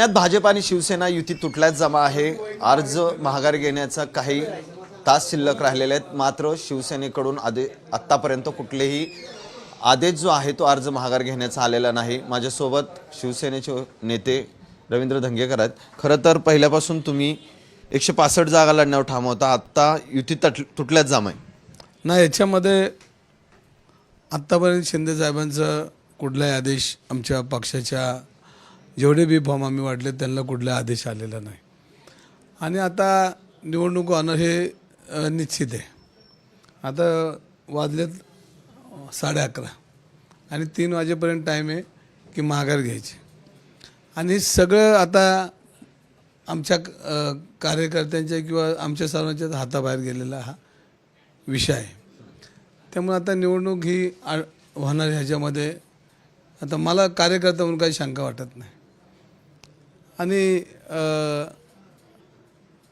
पुण्यात भाजप आणि शिवसेना युती तुटल्याच जमा आहे. अर्ज महागार घेण्याचा काही तास शिल्लक राहिलेले आहेत. मात्र शिवसेनेकडून आदे आत्तापर्यंत कुठलेही आदेश जो आहे तो अर्ज महागार घेण्याचा आलेला नाही. माझ्यासोबत शिवसेनेचे नेते रवींद्र धंगेकर आहेत. खरं तर पहिल्यापासून तुम्ही एकशे पासष्ट जागा लढण्यावर थांबवता आत्ता युती तट तुटल्याच जाम आहे नाही याच्यामध्ये आत्तापर्यंत शिंदे साहेबांचा कुठलाही आदेश आमच्या पक्षाच्या जेवढे बी फॉर्म आम्ही वाटले त्यांना कुठला आदेश आलेला नाही. आणि आता निवडणूक होणं हे निश्चित आहे. आता वाजलेत साडे अकरा. आणि तीन वाजेपर्यंत टाईम आहे की माघार घ्यायची. आणि सगळं आता आमच्या कार्यकर्त्यांच्या किंवा आमच्या सर्वांच्याच हाताबाहेर गेलेला हा विषय आहे. त्यामुळे आता निवडणूक ही आ होणार ह्याच्यामध्ये आता मला कार्यकर्ता म्हणून काही शंका वाटत नाही. आणि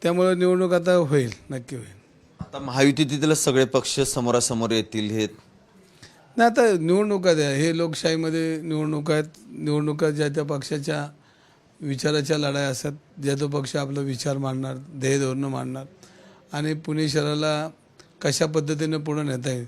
त्यामुळं निवडणूक आता होईल नक्की होईल. आता महायुतीतील सगळे पक्ष समोरासमोर येतील हे? नाही आता निवडणुका द्या हे लोकशाहीमध्ये निवडणुका आहेत. निवडणुका ज्या त्या पक्षाच्या विचाराच्या लढाई असतात. ज्या तो पक्ष आपला विचार मांडणार ध्येय धोरणं मांडणार. आणि पुणे शहराला कशा पद्धतीने पुढं नेता येईल?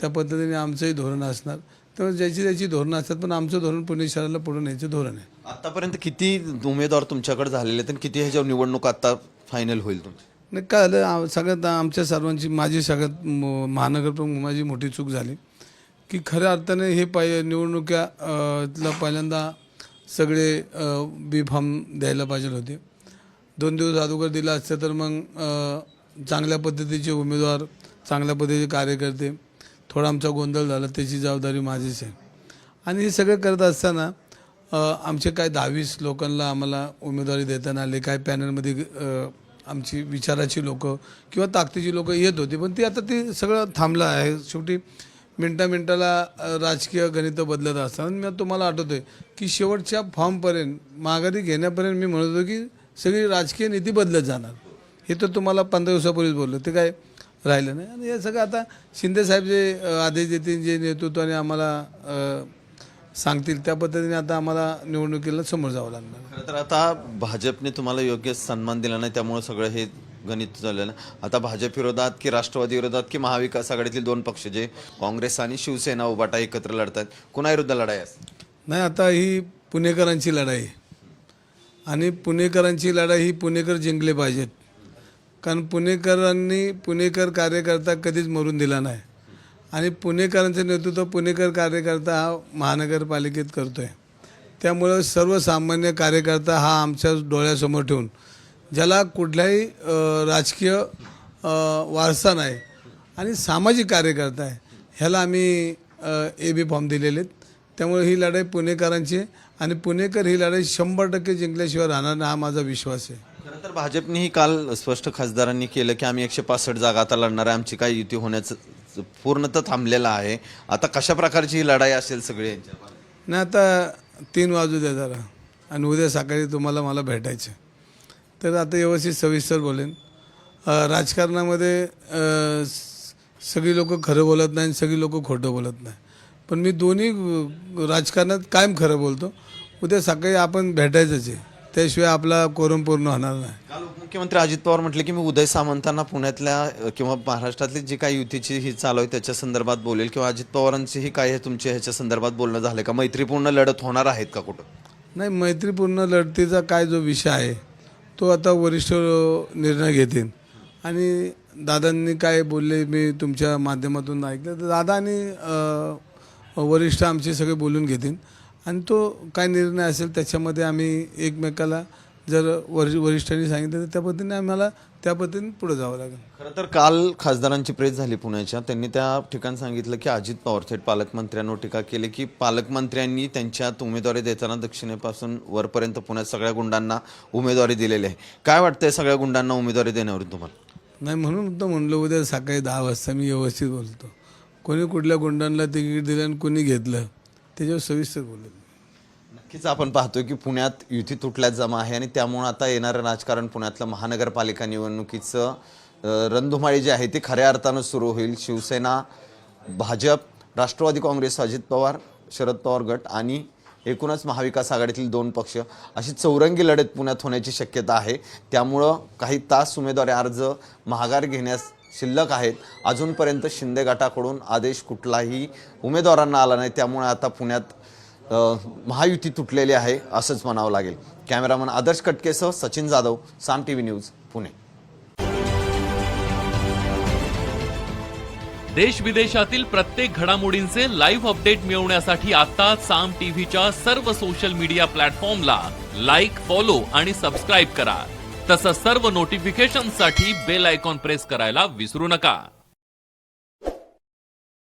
त्या पद्धतीने आमचंही धोरण असणार. त्यामुळे ज्याची त्याची धोरणं असतात पण आमचं धोरण पुणे शहराला पुढं न्यायचं धोरण आहे. आतापर्यंत किती उमेदवार तुमच्याकडे झालेले आहेत आणि किती ह्याच्यावर निवडणूक आता फायनल होईल तुमची? नाही काय झालं सगळ्यात आमच्या सर्वांची माझी सगळ्यात म- महानगर प्रमुख माझी मोठी चूक झाली. की खऱ्या अर्थाने हे पाय निवडणुका अ, तला पहिल्यांदा सगळे बी फॉर्म द्यायला पाहिजे होते. दोन दिवस अगोदर दिला असतं तर मग अ, चांगल्या पद्धतीचे उमेदवार चांगल्या पद्धतीचे कार्यकर्ते थोडा आमचा गोंधळ झाला त्याची जबाबदारी माझीच आहे. आणि हे सगळं करत असताना आमचे काय दहावीस लोकांना आम्हाला उमेदवारी देताना आले काय पॅनलमध्ये आमची विचाराची लोक किंवा ताकदीची लोक येत होती पण ती आता ते सगळं थांबलं आहे. शेवटी मिनटा मिनटाला राजकीय गणितं बदलत असतात. मी तुम्हाला आठवतोय की शेवटच्या फॉर्मपर्यंत माघारी घेण्यापर्यंत मी म्हणत होतो की सगळी राजकीय नीती बदलत जाणार. हे तर तुम्हाला पंधरा दिवसापूर्वीच बोललो. ते काय राहिलं नाही. आणि हे सगळं आता शिंदेसाहेब जे आदेश देतील जे नेतृत्वाने आम्हाला सांगतील त्या पद्धतीने आता आम्हाला निवडणुकीला समोर जावं लागणार. खरं तर आता भाजपने तुम्हाला योग्य सन्मान दिला नाही त्यामुळे सगळं हे गणित झालं ना आता भाजप विरोधात की राष्ट्रवादी विरोधात की महाविकास आघाडीतील दोन पक्ष जे काँग्रेस आणि शिवसेना उभाटा एकत्र लढतात कुणाविरुद्ध लढाई असते नाही आता ही पुणेकरांची लढाई. आणि पुणेकरांची लढाई ही पुणेकर जिंकले पाहिजेत. कारण पुणेकरांनी पुणेकर कार्यकर्ता कधीच मरून दिला नाही. आणि पुणेकरांचं नेतृत्व पुणेकर कार्यकर्ता हा महानगरपालिकेत करतो आहे त्यामुळं सर्वसामान्य कार्यकर्ता हा आमच्या डोळ्यासमोर ठेवून ज्याला कुठलाही राजकीय वारसा नाही आणि सामाजिक कार्यकर्ता आहे ह्याला आम्ही ए बी फॉर्म दिलेले आहेत. त्यामुळे ही लढाई पुणेकरांची आणि पुणेकर ही लढाई शंभर टक्के जिंकल्याशिवाय राहणार नाही हा माझा विश्वास आहे. खरं तर भाजपनेही काल स्पष्ट खासदारांनी केलं की आम्ही एकशे पासष्ट जागा आता लढणार आहे. आमची काय युती होण्याचं पूर्णतः थांबलेलं आहे. आता कशा प्रकारची ही लढाई असेल सगळी यांच्या नाही आता तीन वाजू द्या जरा. आणि उद्या सकाळी तुम्हाला मला भेटायचं तर आता व्यवस्थित सविस्तर बोलेन. राजकारणामध्ये सगळी लोक खरं बोलत नाही आणि सगळी लोक खोटं बोलत नाही. पण मी दोन्ही राजकारणात कायम खरं बोलतो. उद्या सकाळी आपण भेटायचंच आहे. त्याशिवाय आपला कोरम पूर्ण होणार नाही. काल उपमुख्यमंत्री अजित पवार म्हटले की मी उदय सामंतांना पुण्यातल्या अ, किंवा महाराष्ट्रातली जी काही युतीची ही चालू आहे त्याच्या संदर्भात बोलेल किंवा अजित पवारांचीही काय हे तुमच्या ह्याच्या संदर्भात बोलणं झालं का? मैत्रीपूर्ण लढत होणार आहेत का कुठं? नाही मैत्रीपूर्ण लढतीचा काय जो विषय आहे तो आता वरिष्ठ निर्णय घेतील. आणि दादांनी काय बोलले मी तुमच्या माध्यमातून ऐकलं. तर दादा आणि अ, वरिष्ठ आमचे सगळे बोलून घेतील. आणि तो काय निर्णय असेल त्याच्यामध्ये आम्ही एकमेकाला जर वरि वरिष्ठांनी सांगितलं तर त्या पद्धतीने आम्हाला त्या पद्धतीने पुढे जावं लागेल. खरं तर काल खासदारांची प्रेस झाली पुण्याच्या. त्यांनी त्या ठिकाणी सांगितलं की अजित पवार थेट पालकमंत्र्यांवर टीका केली की पालकमंत्र्यांनी त्यांच्यात उमेदवारी देताना दक्षिणेपासून वरपर्यंत पुण्यात सगळ्या गुंडांना उमेदवारी दिलेली आहे. काय वाटतंय सगळ्या गुंडांना उमेदवारी देण्यावरून तुम्हाला? नाही म्हणून तर म्हणलं उद्या सकाळी दहा वाजता मी व्यवस्थित बोलतो. कोणी कुठल्या गुंडांना तिकीट दिलं आणि कोणी घेतलं त्याच्यावर सविस्तर बोलत नक्कीच आपण पाहतोय की पुण्यात युती तुटल्यात जमा आहे आणि त्यामुळे आता येणारं राजकारण पुण्यातलं महानगरपालिका निवडणुकीचं रणधुमाळी जी आहे ती खऱ्या अर्थानं सुरू होईल. शिवसेना भाजप राष्ट्रवादी काँग्रेस अजित पवार शरद पवार गट आणि एकूणच महाविकास आघाडीतील दोन पक्ष अशी चौरंगी लढत पुण्यात होण्याची शक्यता आहे. त्यामुळं काही तास उमेदवारी अर्ज माघार घेण्यास शिल्लक आहेत. अजूनपर्यंत शिंदे गटाकडून आदेश कुठलाही उमेदवारांना आला नाही. त्यामुळे आता पुण्यात महायुती तुटलेली आहे असंच म्हणावं लागेल. Cameraman Adarsh कटकेसह Sachin Jadhav Saam T V news Pune. देश विदेशातील प्रत्येक घडामोडींचे लाईव्ह अपडेट मिळवण्यासाठी आता साम टीव्हीच्या सर्व सोशल मीडिया प्लॅटफॉर्मला लाईक फॉलो आणि सबस्क्राईब करा. तसंच सर्व नोटिफिकेशनसाठी बेल आयकॉन प्रेस करायला विसरू नका.